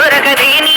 దొరకదే నీ